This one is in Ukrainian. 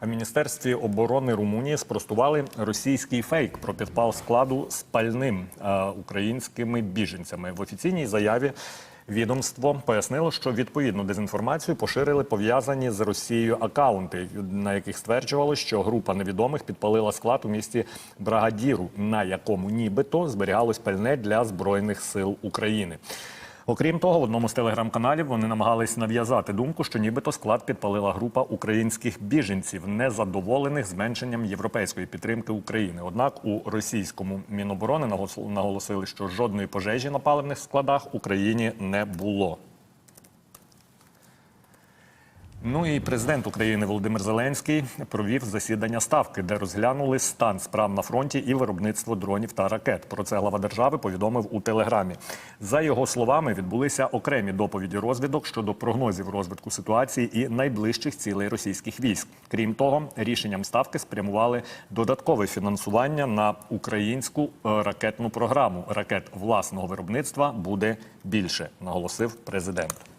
В міністерстві оборони Румунії спростували російський фейк про підпал складу спальним е, українськими біженцями. В офіційній заяві відомство пояснило, що відповідну дезінформацію поширили пов'язані з Росією акаунти, на яких стверджувало, що група невідомих підпалила склад у місті Брагадіру, на якому нібито зберігалось пальне для збройних сил України. Окрім того, в одному з телеграм-каналів вони намагались нав'язати думку, що нібито склад підпалила група українських біженців, незадоволених зменшенням європейської підтримки України. Однак у російському міноборони наголосили, що жодної пожежі на паливних складах Україні не було. Ну і президент України Володимир Зеленський провів засідання ставки, де розглянули стан справ на фронті і виробництво дронів та ракет. Про це глава держави повідомив у телеграмі. За його словами, відбулися окремі доповіді розвідок щодо прогнозів розвитку ситуації і найближчих цілей російських військ. Крім того, рішенням ставки спрямували додаткове фінансування на українську е, ракетну програму. Ракет власного виробництва буде більше, наголосив президент.